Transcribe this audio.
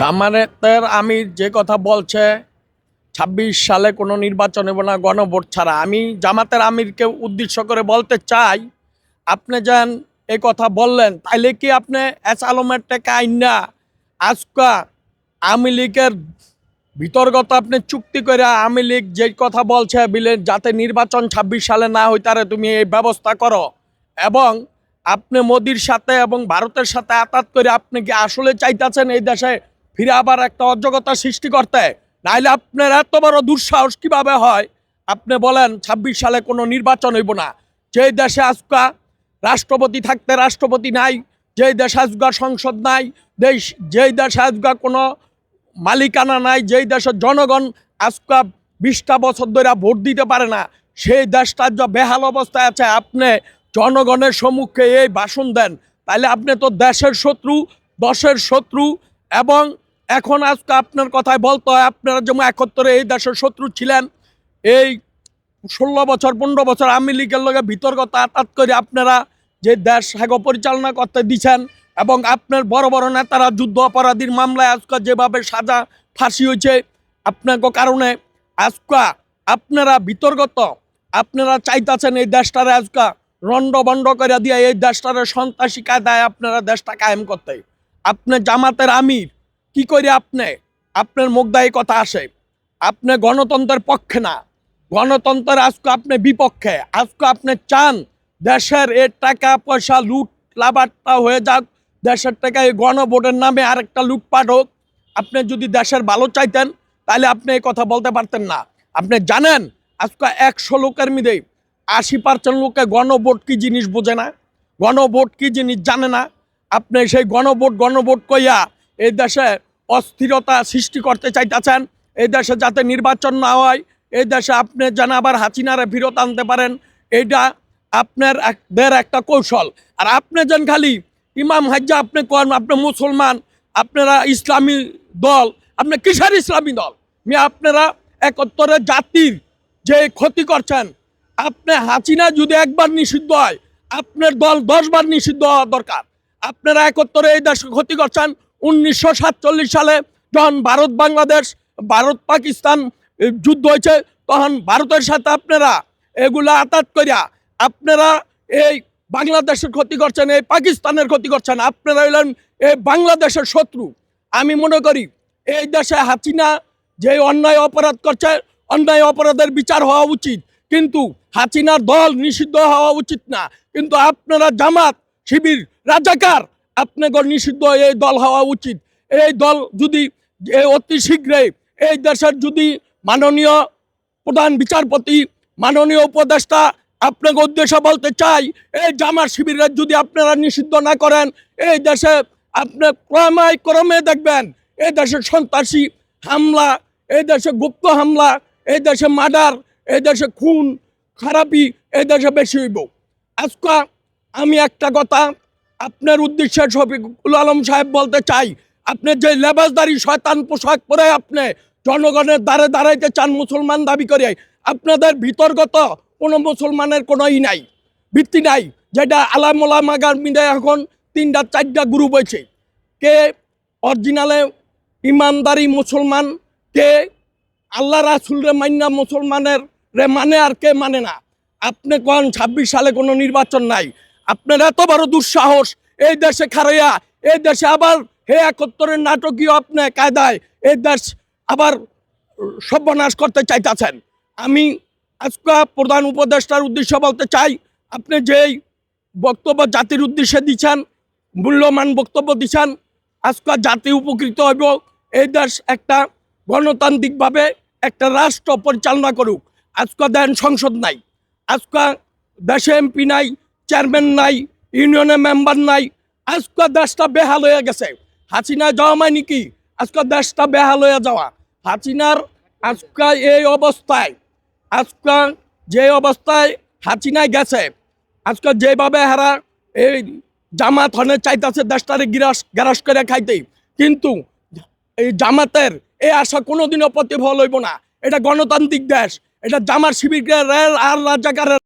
জামায়াতের আমির যে কথা বলছে, ছাব্বিশ সালে কোনো নির্বাচন হবে না, গণভোট ছাড়া। আমি জামাতের আমিরকে উদ্দেশ্য করে বলতে চাই, আপনি যেন এই কথা বললেন, তাইলে কি আপনি এস আলমের টেকা আইনা? আজকা আওয়ামী লীগের বিতর্গত আপনি চুক্তি করে আওয়ামী লীগ যে কথা বলছে বিলে যাতে নির্বাচন ছাব্বিশ সালে না হয়, তারে তুমি এই ব্যবস্থা করো। এবং আপনি মোদির সাথে এবং ভারতের সাথে আতাত করে আপনি কি আসলে চাইতেছেন এই দেশে ফিরে আবার একটা অযোগ্যতা সৃষ্টি করতে। নাইলে আপনার এত বড় দুঃসাহস কীভাবে হয়? আপনি বলেন, ছাব্বিশ সালে কোনো নির্বাচন হইব না। যেই দেশে আজকা রাষ্ট্রপতি থাকতে রাষ্ট্রপতি নাই, যেই দেশে আজকা সংসদ নাই, দেশ, যেই দেশে আজকা কোনো মালিকানা নাই, যেই দেশের জনগণ আজকা বিশটা বছর ধরে ভোট দিতে পারে না, সেই দেশটার যা বেহাল অবস্থায় আছে। আপনি জনগণের সম্মুখে এই ভাষণ দেন। তাহলে আপনি তো দেশের শত্রু, দশের শত্রু এবং এখন আজকে আপনার কথায় বলতে হয়, আপনারা যেমন একত্তরে এই দেশের শত্রু ছিলেন, এই ষোলো বছর, পনেরো বছর আওয়ামী লীগের লগে বিতর্কতা আতাত করে আপনারা যে দেশ হাগ পরিচালনা করতে দিচ্ছেন এবং আপনার বড় বড় নেতারা যুদ্ধ অপরাধীর মামলায় আজকে যেভাবে সাজা ফাঁসি হয়েছে, আপনাকে কারণে আজকা আপনারা বিতর্কত, আপনারা চাইতেছেন এই দেশটারে আজকা রন্ড বন্ড করে দিয়ে, এই দেশটারে সন্ত্রাসী কায়দায় আপনারা দেশটা কায়েম করতে। আপনি জামাতের আমির, কি করে আপনি? আপনার মুগ্ধা এই কথা আসে। আপনি গণতন্ত্রের পক্ষে না। গণতন্ত্রের আজকে আপনি বিপক্ষে। আজকে আপনি চান দেশের এ টাকা পয়সা লুট লাবারটা হয়ে যাক। দেশের টাকা এই গণভোটের নামে আরেকটা লুটপাট হোক। আপনি যদি দেশের ভালো চাইতেন, তাহলে আপনি এই কথা বলতে পারতেন না। আপনি জানেন, আজকে একশো লোকের মধ্যে আশি পার্সেন্ট লোকে গণভোট কি জিনিস বোঝে না? গণভোট কি জিনিস জানে না? আপনি সেই গণভোট গণভোট কইয়া এই দেশে অস্থিরতা সৃষ্টি করতে চাইতেছেন, এই দেশে যাতে নির্বাচন না হয়, এই দেশে আপনি যেন আবার হাসিনারে ফিরত আনতে পারেন, এইটা আপনার এক- দের একটা কৌশল। আর আপনি যেন খালি ইমাম হাজ্জা, আপনি কন, আপনি মুসলমান, আপনারা ইসলামী দল, আপনি কিসের ইসলামী দল? মি আপনারা একত্তরে জাতির যে ক্ষতি করছেন, আপনি হাসিনা যদি একবার নিষিদ্ধ হয়, আপনার দল দশবার নিষিদ্ধ হওয়া দরকার। আপনারা একত্তরে এই দেশে ক্ষতি করছেন। উনিশশো সাতচল্লিশ সালে যখন ভারত, বাংলাদেশ, ভারত, পাকিস্তান যুদ্ধ হয়েছে, তখন ভারতের সাথে আপনারা এগুলা আতাত করিয়া আপনারা এই বাংলাদেশের ক্ষতি করছেন, এই পাকিস্তানের ক্ষতি করছেন। আপনারা হইলেন এই বাংলাদেশের শত্রু। আমি মনে করি এই দেশে হাসিনা যে অন্যায় অপরাধ করছে, অন্যায় অপরাধের বিচার হওয়া উচিত। কিন্তু হাসিনার দল নিষিদ্ধ হওয়া উচিত না। কিন্তু আপনারা জামাত শিবির রাজাকার। আপনাদের নিষিদ্ধ এই দল হওয়া উচিত। এই দল যদি অতি শীঘ্রই এই দেশের যদি মাননীয় প্রধান বিচারপতি, মাননীয় উপদেষ্টা আপনাকে উদ্দেশ্য বলতে চাই, এই জামার শিবিরের যদি আপনারা নিষিদ্ধ না করেন, এই দেশে আপনি ক্রমায় ক্রমে দেখবেন এই দেশে সন্ত্রাসী হামলা এই দেশে গুপ্ত হামলা এই দেশে মার্ডার এই দেশে খুন খারাপি এই দেশে বেশি হইব। আজকে আমি একটা কথা আপনার উদ্দেশ্যে শফিকুল আলম সাহেব বলতে চাই, আপনি যে লেবাসদারি শয়তান পোশাক পরে আপনি জনগণের দ্বারে দাঁড়াইতে চান মুসলমান দাবি করে, আপনাদের ভিতরগত কোনো মুসলমানের কোনো ই নাই, ভিত্তি নাই, যেটা আলামোলা মাগার মিলে এখন তিনটা চারটা গ্রুপ হয়েছে। কে অরিজিনালে ইমানদারি মুসলমান, কে আল্লাহ রাসুল রে মান্না মুসলমানের রে মানে আর কে মানে না। আপনি কোন ছাব্বিশ সালে কোনো নির্বাচন নাই আপনার এত বড় দুঃসাহস, এই দেশে খারাইয়া, এই দেশে আবার হে একত্তরের নাটকীয় আপনি কায়দায় এই দেশ আবার সর্বনাশ করতে চাইতেছেন। আমি আজকে প্রধান উপদেষ্টার উদ্দেশ্য বলতে চাই, আপনি যেই বক্তব্য জাতির উদ্দেশ্যে দিচ্ছেন মূল্যমান বক্তব্য দিচ্ছেন, আজকে জাতি উপকৃত হইব, এই দেশ একটা গণতান্ত্রিকভাবে একটা রাষ্ট্র পরিচালনা করুক। আজকে দেন সংসদ নাই, আজকে দেশে এমপি নাই চেয়ারম্যান নাই, ইউনিয়নের মেম্বার নাই, আজকে দেশটা বেহাল হয়ে গেছে। হাসিনা যাওয়া মানে কি? আজকে দেশটা বেহাল হয়ে যাওয়া। হাসিনার আজকে এই অবস্থায়, আজকে যে অবস্থায় হাসিনায় গেছে, আজকে যেভাবে হারা এই জামাত হনে চাইতেছে দেশটারে গিরাস, গ্রাস করে খাইতে। কিন্তু এই জামাতের এই আশা কোনোদিনও প্রতিফল হইব না। এটা গণতান্ত্রিক দেশ, এটা জামার শিবির আর রাজাকারের